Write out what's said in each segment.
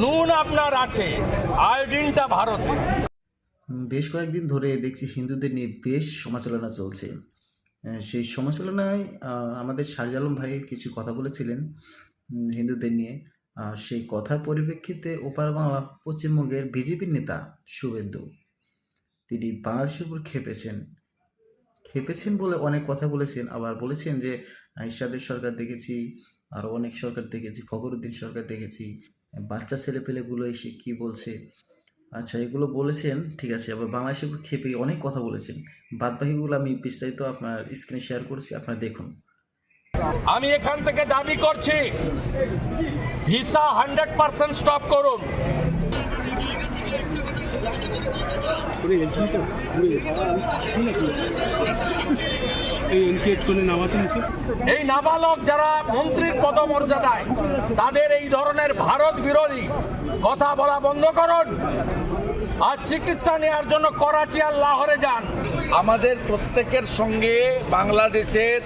নুন আপনার আছে, আয়োডিনটা ভারতে। বেশ কয়েকদিন ধরে দেখছি হিন্দুদের নিয়ে বেশ সমালোচনা চলছে। সেই সমালোচনায় আমাদের শাহজাল আলম ভাই কিছু কথা বলেছিলেন হিন্দুদের নিয়ে। সেই কথার পরিপ্রেক্ষিতে ওপার বাংলা পশ্চিমবঙ্গের বিজেপির নেতা শুভেন্দু, তিনি বাংলাদেশের উপর খেপেছেন। খেপেছেন বলে অনেক কথা বলেছেন, আবার বলেছেন যে ইরশাদের সরকার দেখেছি, আরও অনেক সরকার দেখেছি, ফখরুদ্দিন সরকার দেখেছি। বাচ্চা ছেলেপেলেগুলো এসে কি বলছে? আচ্ছা এগুলো বলেছেন, ঠিক আছে, আবার বাংলাদেশে খেপে অনেক কথা বলেছেন। বাদবাকিগুলো আমি বিস্তারিত আপনার স্ক্রিনে শেয়ার করছি, আপনারা দেখুন। আমি এখান থেকে দাবি করছি, ভিসা হান্ড্রেড পার্সেন্ট স্টপ করুন। পুরো এই নাবালক যারা মন্ত্রীর পদমর্যাদায় তাদের এই ধরনের ভারত বিরোধী কথা বলা বন্ধ করুন। আর চিকিৎসা নেওয়ার জন্য করাচি আর লাহোরে যান। আমাদের প্রত্যেকের সঙ্গে বাংলাদেশের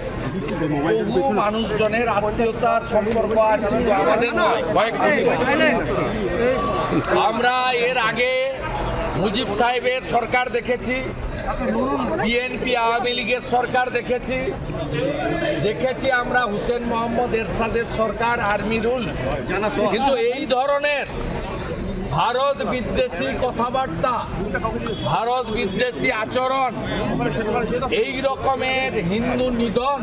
বহু মানুষজনের আত্মীয়তার সম্পর্ক আছে আমাদের নয় আমরা এর আগে মুজিব সাহেবের সরকার দেখেছি, বিএনপি, আওয়ামী লীগের সরকার দেখেছি। দেখেছি আমরা হুসেন মোহাম্মদ এরশাদের সরকার আর্মি রুল। কিন্তু এই ধরনের ভারত বিদ্বেষী কথাবার্তা, ভারত বিদ্বেষী আচরণ, এই রকমের হিন্দু নিধন,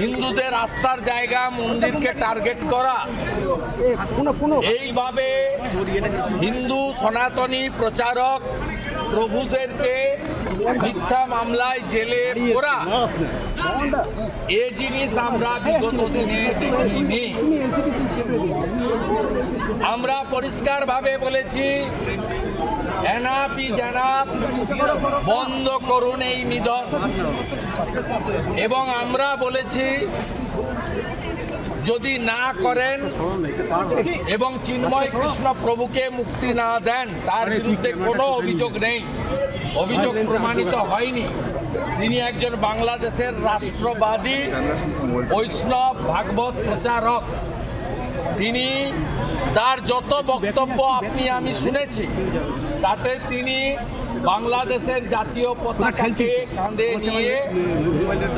হিন্দুদের আস্থার জায়গা মন্দিরকে টার্গেট করা, এইভাবে হিন্দু সনাতনী প্রচারক প্রভুদেরকে মিথ্যা মামলায় জেলে করা এ জিনিস আমরা বিগত দিনে দেখিনি। আমরা পরিষ্কারভাবে বলেছি এনাপি জানাপ বন্ধ করুন এই নিধন। এবং আমরা বলেছি যদি না করেন এবং চিন্ময় কৃষ্ণ প্রভুকে মুক্তি না দেন তার বিরুদ্ধে কোনো অভিযোগ নেই। অভিযোগ প্রমাণিত হয়নি। তিনি একজন বাংলাদেশের রাষ্ট্রবাদী বৈষ্ণব ভাগবত প্রচারক। তিনি তার যত বক্তব্য আপনি আমি শুনেছি তাতে তিনি বাংলাদেশের জাতীয় পতাকাকে কাঁধে নিয়ে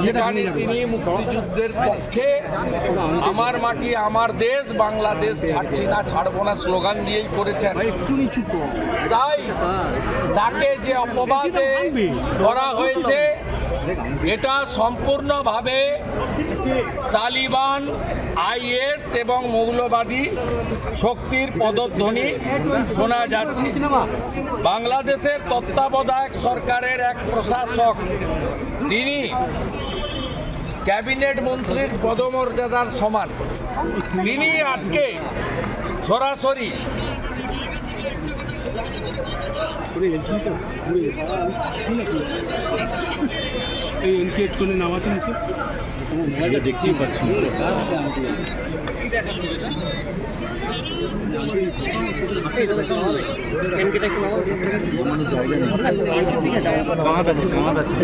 সেখানে তিনি মুক্তিযুদ্ধের পক্ষে আমার মাটি আমার দেশ বাংলাদেশ ছাড়ছি না ছাড়বো না স্লোগান দিয়েই করেছেন। তাই তাকে যে অপবাদে করা হয়েছে এটা সম্পূর্ণভাবে তালিবান, আইএস এবং মৌলবাদী শক্তির পদধ্বনি শোনা যাচ্ছে। বাংলাদেশের তত্ত্বাবধায়ক সরকারের এক প্রশাসক, তিনি ক্যাবিনেট মন্ত্রীর পদমর্যাদার সমান। তিনি আজকে সরাসরি পুরো এলসিটা নাকি এই এনকেট করে নামাতে নিছে। মোবাইলটা দেখতেই পাচ্ছি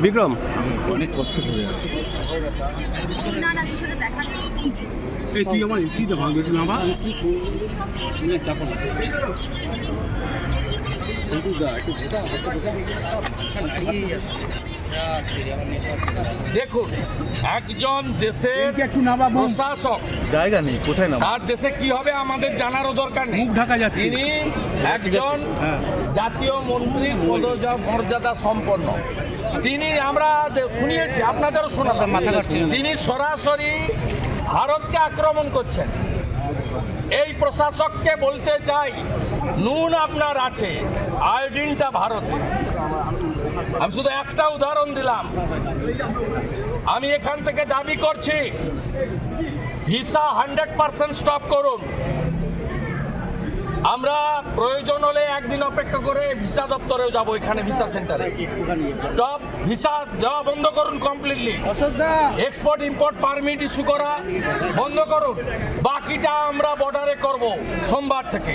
বিক্রম। এই তুই আমার এলসিটা ভাঙবে নামা। দেখুন একজন দেশের একটু। প্রশাসক। জায়গা নেই কোথায় নাম তার দেশে কি হবে আমাদের জানারও দরকার নেই। মুখ ঢাকা যাচ্ছে। তিনি একজন হ্যাঁ। জাতীয় মন্ত্রীর পদজ- মর্যাদা সম্পন্ন। তিনি আমরা শুনিয়েছি আপনাদেরও শোনাতাম মাথা তিনি সরাসরি ভারতকে আক্রমণ করছেন। এই প্রশাসককে বলতে চাই নুন আপনার আছে আয়োডিনটা ভারতে। আমি শুধু একটা উদাহরণ দিলাম। আমি এখান থেকে দাবি করছি ভিসা হান্ড্রেড পার্সেন্ট স্টপ করুন। আমরা প্রয়োজন হলে একদিন অপেক্ষা করে ভিসা দপ্তরেও যাব এখানে ভিসা সেন্টারে। স্টপ ভিসা দেওয়া বন্ধ করুন completely export import permit issue করা বন্ধ করুন। বাকিটা আমরা বর্ডারে করব সোমবার থেকে।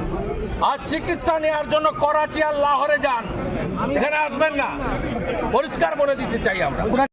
আর চিকিৎসা নেওয়ার জন্য করাচি আর লাহোরে যান। এখানে আসবেন না। পরিষ্কার বলে দিতে চাই আমরা।